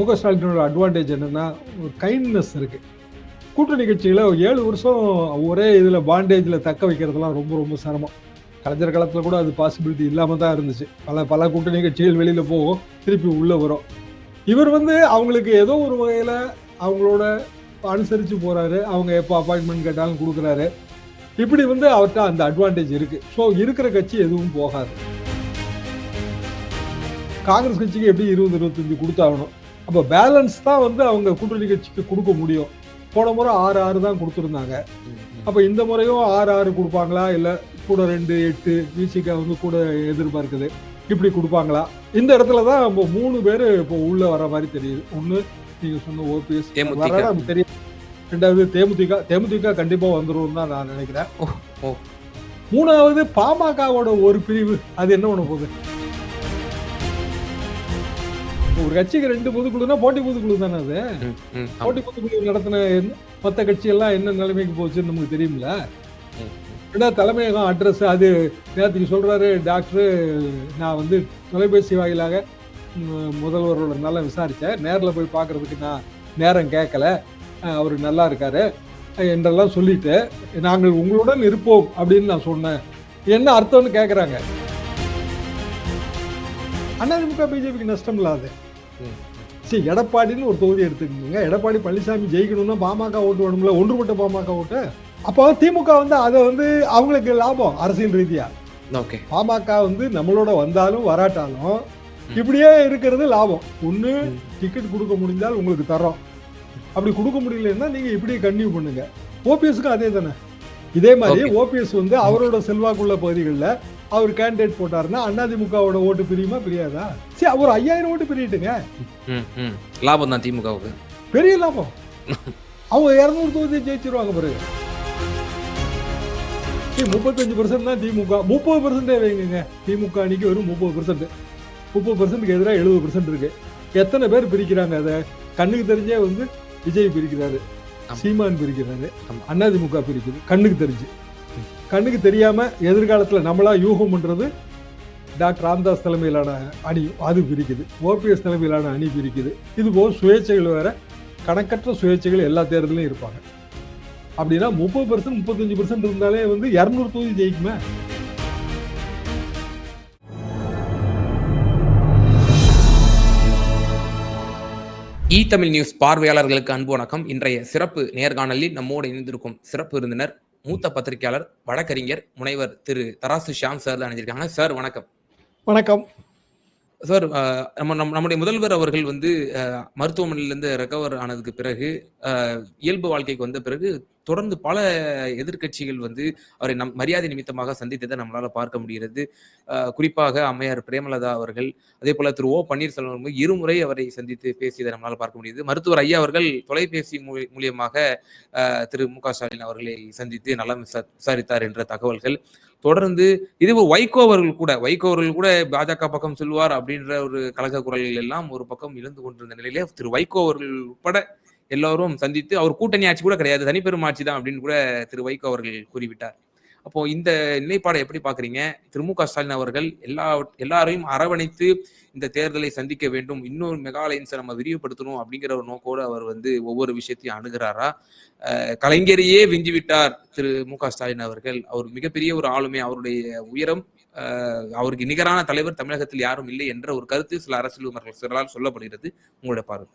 முக ஸ்டாலினோட அட்வான்டேஜ் என்னன்னா ஒரு கைண்ட்னஸ் இருக்கு. கூட்டணி கட்சிகளை ஏழு வருஷம் ஒரே இதில் பாண்டேஜில் தக்க வைக்கிறதுலாம் ரொம்ப ரொம்ப சிரமம். கலைஞர் காலத்தில் கூட அது பாசிபிலிட்டி இல்லாமல் தான் இருந்துச்சு. பல பல கூட்டணி கட்சிகள் வெளியில் போகும் திருப்பி உள்ளே வரும். இவர் வந்து அவங்களுக்கு ஏதோ ஒரு வகையில் அவங்களோட அனுசரித்து போகிறாரு அவங்க எப்போ அப்பாயின்மெண்ட் கேட்டாலும் கொடுக்குறாரு. இப்படி வந்து அவர்கிட்ட அந்த அட்வான்டேஜ் இருக்குது ஸோ இருக்கிற கட்சி எதுவும் போகாது. காங்கிரஸ் கட்சிக்கு எப்படி இருபது இருபத்தஞ்சு கொடுத்தாகணும்? அப்போ பேலன்ஸ் தான் வந்து அவங்க கூட்டணி கட்சிக்கு கொடுக்க முடியும். போன முறை ஆறு ஆறு தான் கொடுத்துருந்தாங்க. அப்போ இந்த முறையும் ஆறு ஆறு கொடுப்பாங்களா? இல்லை கூட ரெண்டு எட்டு விசிகா வந்து கூட எதிர்பார்க்குது. இப்படி கொடுப்பாங்களா? இந்த இடத்துல தான் இப்போ மூணு பேர் இப்போ உள்ள வர மாதிரி தெரியுது. ஒன்று நீங்கள் சொன்ன ஓபிஎஸ். வர தெரியும். ரெண்டாவது தேமுதிக தேமுதிக கண்டிப்பாக வந்துரும் தான் நான் நினைக்கிறேன். மூணாவது பாமகவோட ஒரு பிரிவு அது என்ன பண்ண போகுது? ஒரு கட்சிக்கு ரெண்டு பொதுக்குழுனா போட்டி பொதுக்குழு தானே அது. போட்டி பொதுக்குழு நடத்தின என்ன- மத்த கட்சி எல்லாம் என்ன நிலைமைக்கு போச்சுன்னு நமக்கு தெரியும்ல. ஏன்னா தலைமையகம் அட்ரஸ் அது நேற்றுக்கு சொல்றாரு டாக்டர் நான் வந்து தொலைபேசி வாயிலாக முதல்வரோட நல்லா விசாரிச்சேன். நேரில் போய் பார்க்கறதுக்கு நான் நேரம் கேட்கல. அவர் நல்லா இருக்காரு. என்றெல்லாம் சொல்லிட்டு நாங்கள் உங்களுடன் இருப்போம் அப்படின்னு நான் சொன்னேன். என்ன அர்த்தம்னு கேட்குறாங்க அதிமுக பிஜேபிக்கு நஷ்டம் இல்லாது. சரி எடப்பாடின்னு ஒரு தொகுதி எடுத்துக்கோங்க. எடப்பாடி பழனிசாமி ஜெயிக்கணும்னா பாமக ஓட்டு வேணும்ல ஒன்றுபட்ட பாமக ஓட்டு. அப்போ திமுக வந்து அதை வந்து அவங்களுக்கு லாபம் அரசியல் ரீதியா. ஓகே. பாமக வந்து நம்மளோட வந்தாலும் வராட்டாலும் இப்படியே இருக்கிறது லாபம். ஒன்று. டிக்கெட் கொடுக்க முடிந்தால் உங்களுக்கு தரோம். அப்படி கொடுக்க முடியலன்னா நீங்க இப்படியே கன்டினியூ பண்ணுங்க. ஓபிஎஸ்க்கு அதே தானே. இதே மாதிரி. ஓபிஎஸ் வந்து அவரோட செல்வாக்குள்ள பகுதிகளில் அவர் கேண்டிடேட் போட்டாருன்னா அதிமுகவோட ஓட்டு பிரியுமா பிரியாதா? சரி அவர் ஐயாயிரம் ஓட்டு பிரியட்டுங்க. லாபம் தான் திமுகவுக்கு. பெரிய லாபம். அவங்க இரநூறு தொகுதி ஜெயிச்சிருவாங்க பிறகு முப்பத்தஞ்சு பர்சன்ட் தான் திமுக. முப்பது பர்சன்டே வைங்க திமுக அணிக்கு வெறும் முப்பது பர்சன்ட் முப்பது பர்சன்ட்டுக்கு எதிராக எழுபது பர்சன்ட் இருக்கு. எத்தனை பேர் பிரிக்கிறாங்க அதை? கண்ணுக்கு தெரிஞ்சே வந்து விஜய் பிரிக்கிறாரு. சீமான் பிரிக்கிறாரு. அதிமுக பிரிக்குது. கண்ணுக்கு தெரிஞ்சு. கண்ணுக்கு தெரியாம எதிர்காலத்துல நம்மளா யூகம் பண்ணுறது டாக்டர் ராம்தாஸ் தலைமையிலான அணி அது பிரிக்குது. ஓபிஎஸ் தலைமையிலான அணி பிரிக்குது. இது போக சுயேட்சைகள் வேற கணக்கற்ற சுயேட்சைகள் எல்லா தேர்தலையும் இருப்பாங்க. அப்படின்னா முப்பது பர்சன்ட் முப்பத்தஞ்சு பர்சன்ட் இருந்தாலே வந்து இரநூறு தொகுதி ஜெயிக்குமே. இ தமிழ் நியூஸ் பார்வையாளர்களுக்கு அன்பு வணக்கம். இன்றைய சிறப்பு நேர்காணலில் நம்மோடு இணைந்திருக்கும் சிறப்பு விருந்தினர் மூத்த பத்திரிகையாளர் வழக்கறிஞர் முனைவர் திரு தராசு ஷியாம் சார் அணிஞ்சிருக்காங்க சார் வணக்கம். வணக்கம். சார் நம்ம நம் நம்முடைய முதல்வர் அவர்கள் வந்து மருத்துவமனையிலிருந்து ரெக்கவர் ஆனதுக்கு பிறகு அஹ், இயல்பு வாழ்க்கைக்கு வந்த பிறகு தொடர்ந்து பல எதிர்க்கட்சிகள் வந்து அவரை நம் மரியாதை நிமித்தமாக சந்தித்ததை நம்மளால பார்க்க முடிகிறது. குறிப்பாக அம்மையார் பிரேமலதா அவர்கள் அதே போல திரு ஓ பன்னீர்செல்வம் அவர்கள் இருமுறை அவரை சந்தித்து பேசியதை நம்மளால பார்க்க முடியுது மருத்துவர் ஐயா அவர்கள் தொலைபேசி மூலியமாக திரு மு க ஸ்டாலின் அவர்களை சந்தித்து நலம் விசாரித்தார் என்ற தகவல்கள். தொடர்ந்து இது வைகோ அவர்கள் கூட வைகோ அவர்கள் கூட பாஜக பக்கம் செல்வார் அப்படின்ற ஒரு கழக குரல்கள் எல்லாம் ஒரு பக்கம் இழந்து கொண்டிருந்த நிலையிலே திரு வைகோ அவர்கள் உட்பட எல்லாரும் சந்தித்து அவர் கூட்டணி ஆட்சி கூட கிடையாது தனிப்பெரும் ஆட்சி தான் அப்படின்னு கூட திரு வைகோ அவர்கள் கூறிவிட்டார். அப்போ இந்த நிலைப்பாடை எப்படி பாக்குறீங்க திரு மு க ஸ்டாலின் அவர்கள் எல்லா எல்லாரையும் அரவணைத்து இந்த தேர்தலை சந்திக்க வேண்டும் இன்னொரு மெகா அலைன்ஸை நம்ம விரிவுபடுத்தணும் அப்படிங்கிற ஒரு நோக்கோடு அவர் வந்து ஒவ்வொரு விஷயத்தையும் அணுகிறாரா? கலைஞரையே விஞ்சிவிட்டார் திரு மு க ஸ்டாலின் அவர்கள். அவர் மிகப்பெரிய ஒரு ஆளுமை அவருடைய உயரம் அவருக்கு நிகரான தலைவர் தமிழகத்தில் யாரும் இல்லை என்ற ஒரு கருத்து சில அரசியல் விமர்சகர்களால் சிலரால் சொல்லப்படுகிறது. உங்களோட பார்வை.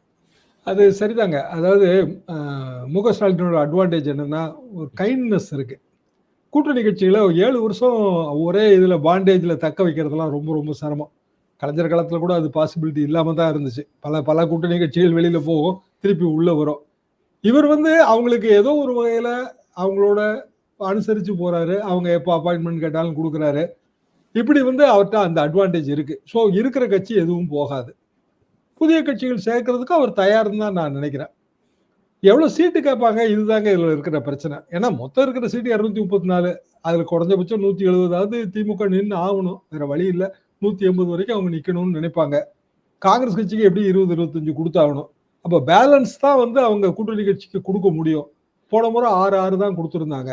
அது சரிதாங்க. அதாவது முக ஸ்டாலினோட அட்வான்டேஜ் என்னன்னா ஒரு கைண்ட்னஸ் இருக்கு. கூட்டணி கட்சிகளை ஏழு வருஷம் ஒரே இதில் பாண்டேஜில் தக்க வைக்கிறதுலாம் ரொம்ப ரொம்ப சிரமம். கலைஞர் காலத்தில் கூட அது பாசிபிலிட்டி இல்லாமல் தான் இருந்துச்சு. பல பல கூட்டணி கட்சிகள் வெளியில் போகும் திருப்பி உள்ளே வரும். இவர் வந்து அவங்களுக்கு ஏதோ ஒரு வகையில் அவங்களோட அனுசரித்து போகிறாரு அவங்க எப்போ அப்பாயின்மெண்ட் கேட்டாலும் கொடுக்குறாரு. இப்படி வந்து அவர்கிட்ட அந்த அட்வான்டேஜ் இருக்குது ஸோ இருக்கிற கட்சி எதுவும் போகாது. புதிய கட்சிகள் சேர்க்கறதுக்கு அவர் தயார்னு தான் நான் நினைக்கிறேன். எவ்வளோ சீட்டு கேட்பாங்க? இதுதாங்க இதில் இருக்கிற பிரச்சனை. ஏன்னா மொத்தம் இருக்கிற சீட்டு இரநூத்தி முப்பத்தி நாலு அதில் குறைஞ்சபட்சம் நூற்றி எழுபதாவது திமுக நின்று ஆகணும். வேற வழி இல்லை. நூற்றி எண்பது வரைக்கும் அவங்க நிற்கணும்னு நினைப்பாங்க. காங்கிரஸ் கட்சிக்கு எப்படி இருபது இருபத்தஞ்சு கொடுத்தாகணும்? அப்போ பேலன்ஸ் தான் வந்து அவங்க கூட்டணி கட்சிக்கு கொடுக்க முடியும். போன முறை ஆறு ஆறு தான் கொடுத்துருந்தாங்க.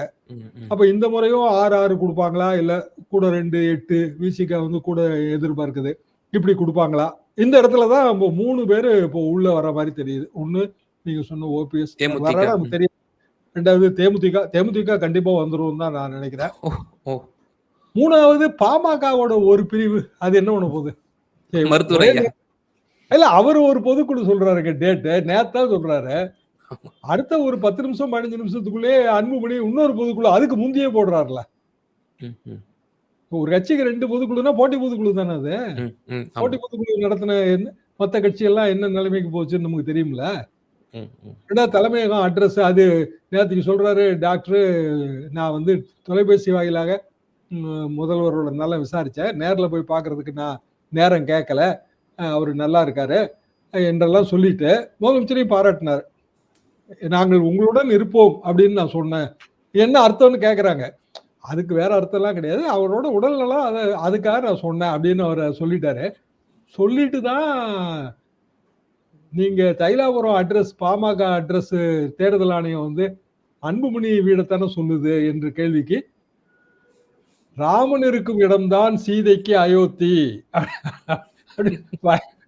அப்போ இந்த முறையும் ஆறு ஆறு கொடுப்பாங்களா? இல்லை கூட ரெண்டு எட்டு விசிகா வந்து கூட எதிர்பார்க்குது. இப்படி கொடுப்பாங்களா? இந்த இடத்துல தான் இப்போ மூணு பேர் இப்போ உள்ள வர மாதிரி தெரியுது. ஒண்ணு நீங்க சொன்ன ஓபிஎஸ் நமக்கு தெரியும் ரெண்டாவது தேமுதிக தேமுதிக கண்டிப்பா வந்துரும் தான் நான் நினைக்கிறேன். மூணாவது பாமகவோட ஒரு பிரிவு அது என்ன பண்ண போகுது? இல்ல அவர் ஒரு பொதுக்குழு சொல்றாருங்க டேட்டு நேத்தா சொல்றாரு அடுத்த ஒரு பத்து நிமிஷம் பதினஞ்சு நிமிஷத்துக்குள்ளே அன்புமணி இன்னொரு பொதுக்குழு அதுக்கு முந்தையே போடுறாருல. ஒரு கட்சிக்கு ரெண்டு பொதுக்குழுனா போட்டி பொதுக்குழு தானே அது. போட்டி பொதுக்குழு நடத்தின என்ன மற்ற கட்சியெல்லாம் என்ன நிலைமைக்கு போச்சுன்னு நமக்கு தெரியும்ல. ரெண்டாவது தலைமையகம் அட்ரஸ் அது நேற்றுக்கு சொல்றாரு டாக்டர் நான் வந்து தொலைபேசி வாயிலாக முதல்வரோட நல்லா விசாரிச்சேன். நேர்ல போய் பார்க்கறதுக்கு நான் நேரம் கேட்கல. அவர் நல்லா இருக்காரு என்றெல்லாம் சொல்லிட்டு முதலமைச்சரையும் பாராட்டினார். நாங்கள் உங்களுடன் இருப்போம் அப்படின்னு நான் சொன்னேன். என்ன அர்த்தம்னு கேட்குறாங்க அதுக்கு வேற அர்த்தம்லாம் கிடையாது. அவரோட உடல்நலம் அதை அதுக்காக நான் சொன்னேன் அப்படின்னு அவர் சொல்லிட்டாரு. சொல்லிட்டு தான் நீங்க தைலாபுரம் அட்ரஸ் பாமக அட்ரஸ் தேர்தல் ஆணையம் வந்து அன்புமணி வீடத்தானே சொல்லுது என்று கேள்விக்கு ராமன் இருக்கும் இடம்தான் சீதைக்கு அயோத்தி.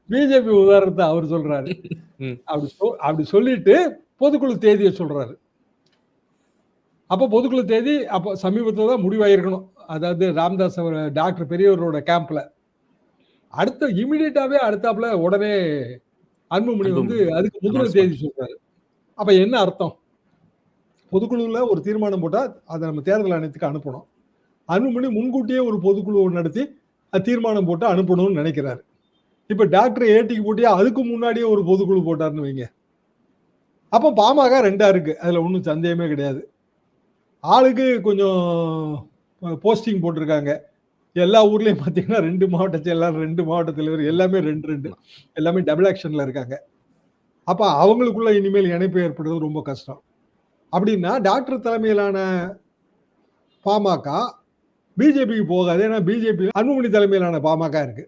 பிஜேபி உதாரணத்தை அவர் சொல்றாரு. அப்படி அப்படி சொல்லிட்டு பொதுக்குழு தேதியை சொல்றாரு. அப்போ பொதுக்குழு தேதி அப்போ சமீபத்தில் தான் முடிவாயிருக்கணும். அதாவது ராம்தாஸ் அவர் டாக்டர் பெரியவரோட கேம்ப்ல. அடுத்த இமிடியட்டாவே அடுத்தாப்புல உடனே அன்புமணி வந்து. அதுக்கு முதல் தேதி சொல்றாரு. அப்ப என்ன அர்த்தம்? பொதுக்குழுல ஒரு தீர்மானம் போட்டா அதை நம்ம தேர்தல் ஆணையத்துக்கு அனுப்பணும். அன்புமணி முன்கூட்டியே ஒரு பொதுக்குழு நடத்தி அது தீர்மானம் போட்டு அனுப்பணும்னு நினைக்கிறாரு. இப்ப டாக்டர் ஏடிக்கு போட்டியா அதுக்கு முன்னாடியே ஒரு பொதுக்குழு போட்டாருன்னு வைங்க. அப்ப பாமக ரெண்டா இருக்கு. அதுல ஒன்றும் சந்தேகமே கிடையாது. ஆளுக்கு கொஞ்சம் போஸ்டிங் போட்டிருக்காங்க. எல்லா ஊர்லேயும் பார்த்தீங்கன்னா ரெண்டு மாவட்ட செயலாளர் ரெண்டு மாவட்ட தலைவர் எல்லாமே ரெண்டு ரெண்டு. எல்லாமே டபுள் ஆக்ஷனில் இருக்காங்க. அப்போ அவங்களுக்குள்ள இனிமேல் இணைப்பு ஏற்படுறது ரொம்ப கஷ்டம். அப்படின்னா டாக்டர் தலைமையிலான பாமக பிஜேபிக்கு போகாது. ஏன்னா பிஜேபி அன்புமணி தலைமையிலான பாமக இருக்கு.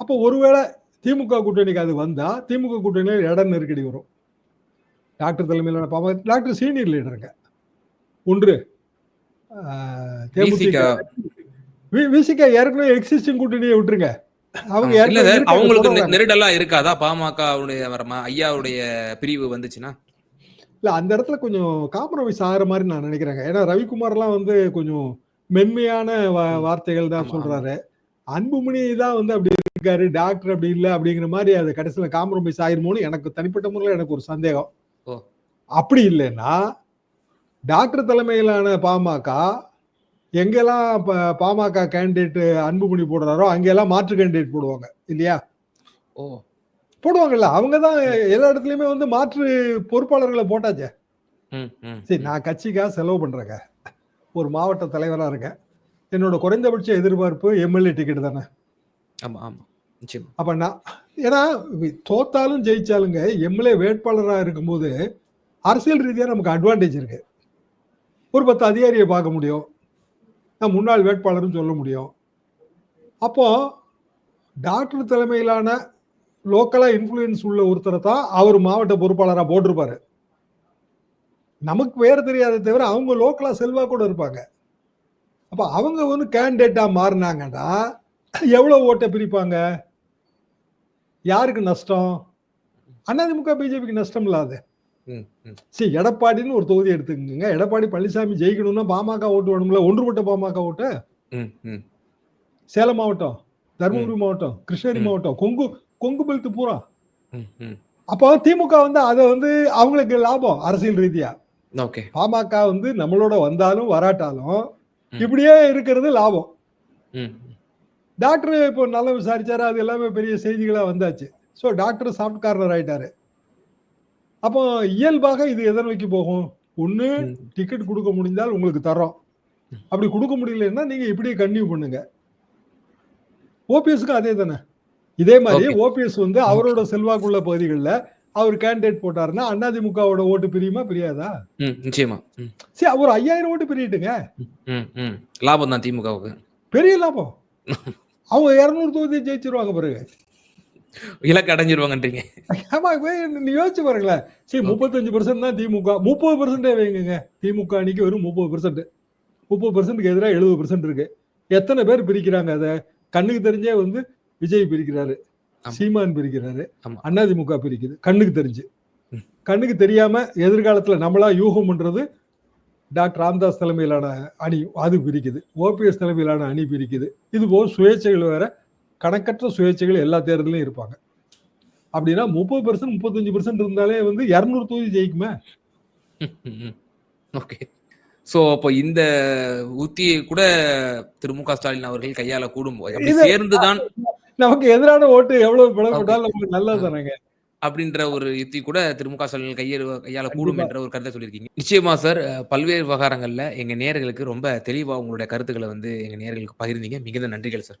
அப்போ ஒருவேளை திமுக கூட்டணிக்கு அது வந்தால் திமுக கூட்டணியில் இட நெருக்கடி வரும். டாக்டர் தலைமையிலான பாமக டாக்டர் சீனியர் லீடருங்க ஒன்று. விசிக ஏற்கனவே எக்ஸிஸ்டிங் கூட்டணியை விட்டுருங்க. அவங்க அவங்களுக்கு நெருடலா இருக்காதா? வரமா ஐயாவுடைய பிரிவு வந்துச்சுன்னா? இல்ல அந்த இடத்துல கொஞ்சம் காம்ப்ரமைஸ் ஆகிற மாதிரி நான் நினைக்கிறேங்க. ஏன்னா ரவிக்குமார்லாம் வந்து கொஞ்சம் மென்மையான வார்த்தைகள் தான் சொல்றாரு. அன்புமணி தான் வந்து அப்படி இருக்காரு. டாக்டர் அப்படி இல்லை அப்படிங்கிற மாதிரி அது கடைசியில் காம்ப்ரமைஸ் ஆயிருமோன்னு எனக்கு தனிப்பட்ட முறையில் எனக்கு ஒரு சந்தேகம். அப்படி இல்லைன்னா டாக்டர் தலைமையிலான பாமக எங்கெல்லாம் பாமக கேண்டிடேட் அன்புமணி போடுறாரோ அங்கெல்லாம் மாற்று கேண்டிடேட் போடுவாங்க இல்லையா? ஓ. போடுவாங்கல்ல அவங்க தான் எல்லா இடத்துலயுமே வந்து மாற்று பொறுப்பாளர்களை போட்டாச்சே. ம், ம், சரி. நான் கட்சிக்காக செலவு பண்றேங்க. ஒரு மாவட்ட தலைவரா இருக்கேன். என்னோட குறைந்தபட்ச எதிர்பார்ப்பு எம்எல்ஏ டிக்கெட் தானே. ஆமா ஆமா. அப்ப நான் ஏன்னா தோத்தாலும் ஜெயிச்சாலுங்க எம்எல்ஏ வேட்பாளராக இருக்கும்போது அரசியல் ரீதியா நமக்கு அட்வான்டேஜ் இருக்கு. ஒரு பத்து அதிகாரியை பார்க்க முடியும். நான் முன்னாள் வேட்பாளர்னு சொல்ல முடியும். அப்போது டாக்டர் தலைமையிலான லோக்கலாக இன்ஃப்ளூயன்ஸ் உள்ள ஒருத்தரை தான் அவர் மாவட்ட பொறுப்பாளராக போட்டிருப்பார். நமக்கு வேறு தெரியாத தவிர அவங்க லோக்கலாக செல்வாக கூட இருப்பாங்க. அப்போ அவங்க வந்து கேண்டிடேட்டாக மாறினாங்கன்னா எவ்வளோ ஓட்டை பிரிப்பாங்க? யாருக்கு நஷ்டம்? அதிமுக பிஜேபிக்கு நஷ்டம் இல்லாது. சரி எடப்பாடின்னு ஒரு தொகுதி எடுத்துக்கோங்க. எடப்பாடி பழனிசாமி ஜெயிக்கணும்னா பாமக ஓட்டு வேணும்ல? ஒன்றுபட்ட பாமக ஓட்டு? ம், ம். சேலம் மாவட்டம் தருமபுரி மாவட்டம் கிருஷ்ணகிரி. மாவட்டம் கொங்கு கொங்கு பெல்ட் பூரா. ம், ம். அப்போ திமுக வந்து அதை வந்து அவங்களுக்கு லாபம் அரசியல் ரீதியா. ஓகே. பாமக வந்து நம்மளோட வந்தாலும் வராட்டாலும். இப்படியே இருக்கிறது லாபம். ம், டாக்டர் இப்போ நல்லா விசாரிச்சாரு. அது எல்லாமே பெரிய செய்திகளா வந்தாச்சு. ஸோ டாக்டர் சாஃப்ட் கார்னர் ஆயிட்டாரு. அப்போ இயல்பாக இது எதை நோக்கி போகும் ஒன்று. டிக்கெட் கொடுக்க முடிந்தால் உங்களுக்கு தரோம் அப்படி கொடுக்க முடியலன்னா நீங்க இப்படியே கன்டினியூ பண்ணுங்க. ஓபிஎஸ்க்கு அதே தானே? இதே மாதிரி. ஓபிஎஸ் வந்து அவரோட செல்வாக்குள்ள பகுதிகளில் அவர் கேண்டிடேட் போட்டாருன்னா அதிமுகவோட ஓட்டு பிரியுமா பிரியாதா? நிச்சயமா. சரி ஒரு ஐயாயிரம் ஓட்டு பிரியட்டுங்க. லாபம் தான் திமுகவுக்கு. பெரிய லாபம். அவங்க இரநூறு தொகுதி ஜெயிச்சிருவாங்க பிறகு. இலக்கு அடைஞ்சிருவாங்கன்றீங்க. ஆமா யோசிச்சு பாருங்களேன். சரி முப்பத்தஞ்சு பர்சன்ட் தான் திமுக. முப்பது பர்சன்டே வைங்க திமுக அன்னைக்கு வெறும் முப்பது பர்சன்ட் முப்பது பர்சன்ட்க்கு எதிராக எழுபது பர்சன்ட் இருக்கு. எத்தனை பேர் பிரிக்கிறாங்க அதை? கண்ணுக்கு தெரிஞ்சே வந்து விஜய் பிரிக்கிறாரு. சீமான் பிரிக்கிறாரு. அதிமுக பிரிக்குது. கண்ணுக்கு தெரிஞ்சு. கண்ணுக்கு தெரியாம எதிர்காலத்துல நம்மளா யூகம் பண்றது டாக்டர் ராம்தாஸ் தலைமையிலான அணி அது பிரிக்குது. ஓபிஎஸ் தலைமையிலான அணி பிரிக்குது. இது போக சுயேட்சைகள் வேற கணக்கற்ற சுயேட்சைகள் எல்லா தேர்தலையும் இருப்பாங்க. அப்படின்னா முப்பது பெர்சன்ட் முப்பத்தஞ்சு பெர்சன்ட் இருந்தாலே வந்து இரநூறு தொகுதி ஜெயிக்குமே. ஓகே சோ அப்போ இந்த உத்தியை கூட திரு மு க ஸ்டாலின் அவர்கள் கையாள கூடும். சேர்ந்துதான் நமக்கு எதிரான ஓட்டு எவ்வளவு பிளவுபட்டாலும் நமக்கு நல்லது தானேங்க. அப்படின்ற ஒரு யுத்தி கூட திரு மு க ஸ்டாலின் கையெழு கையாள கூடும். என்ற ஒரு கருத்தை சொல்லியிருக்கீங்க. நிச்சயமா சார் பல்வேறு விவகாரங்கள்ல எங்க நேயர்களுக்கு ரொம்ப தெளிவா உங்களுடைய கருத்துக்களை வந்து எங்க நேயர்களுக்கு பகிர்ந்தீங்க. மிகுந்த நன்றிகள் சார்